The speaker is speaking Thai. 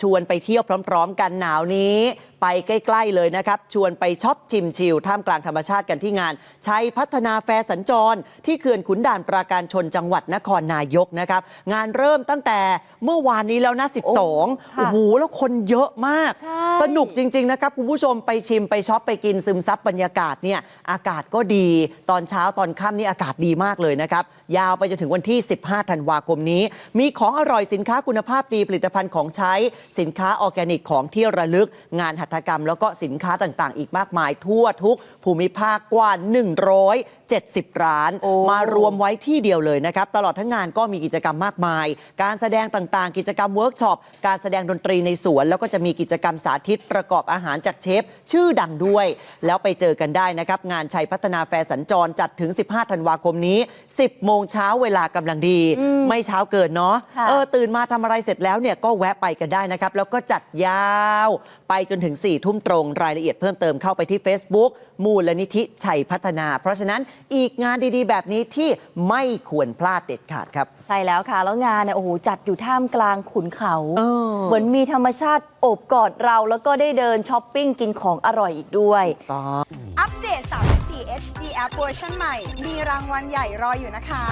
ชวนไปเที่ยวพร้อมๆกันหนาวนี้ ไปใกล้ๆเลยนะครับ ชวนไปช็อปชิมชิลท่ามกลางธรรมชาติกันที่งานชัยพัฒนาแฟร์สัญจร ที่เขื่อนขุนด่านปราการชนจังหวัดนครนายกนะครับ งานเริ่มตั้งแต่เมื่อวานนี้แล้วนะ 12ค่ะโอ้โห แล้วคนเยอะมาก ใช่ สนุกจริง ๆ นะครับ คุณผู้ชมไปชิมไปช็อปไปกินซึมซับบรรยากาศเนี่ยอากาศก็ดีตอนเช้าตอนค่ำนี่อากาศดีมากเลยนะครับ ยาวไปจนถึงวันที่ 15 ธันวาคมนี้ มีของอร่อยสินค้าคุณภาพดีผลิตภัณฑ์ของใช้สินค้าออร์แกนิกของที่ระลึกงานหัตถกรรม แล้วก็สินค้าต่างๆ อีกมากมาย ทั่วทุกภูมิภาคกว่า 170 ร้านโอ้มารวมไว้ที่เดียวเลยนะครับ ตลอดทั้งงานก็มีกิจกรรมมากมาย การแสดงต่างๆ กิจกรรมเวิร์กช็อป การแสดงดนตรีในสวน แล้วก็จะมีกิจกรรมสาธิตประกอบอาหารจากเชฟ ชื่อดังด้วย แล้วไปเจอกันได้นะครับ งานชัยพัฒนาแฟร์สัญจรจัดถึง 15 ธันวาคมนี้ 10 โมงเช้าเวลากำลังดีอืมไม่เช้าเกินเนาะค่ะเออตื่นมาทำอะไรเสร็จแล้วเนี่ยก็แวะไปกันได้นะครับแล้วก็จัดยาว ไปจนถึง4ทุ่มตรง รายละเอียดเพิ่มเติมเข้าไปที่ Facebook มูลนิธิชัยพัฒนา เพราะฉะนั้นอีกงานดีๆ แบบนี้ที่ไม่ควรพลาดเด็ดขาดครับ ใช่แล้วค่ะ แล้วงานเนี่ยโอ้โหจัดอยู่ท่ามกลางขุนเขาเออเหมือนมีธรรมชาติโอบกอดเรา แล้วก็ได้เดินช้อปปิ้งกินของอร่อยอีกด้วย ต่อ อัปเดต 34 HD App เวอร์ชันใหม่ มีรางวัลใหญ่รออยู่นะคะ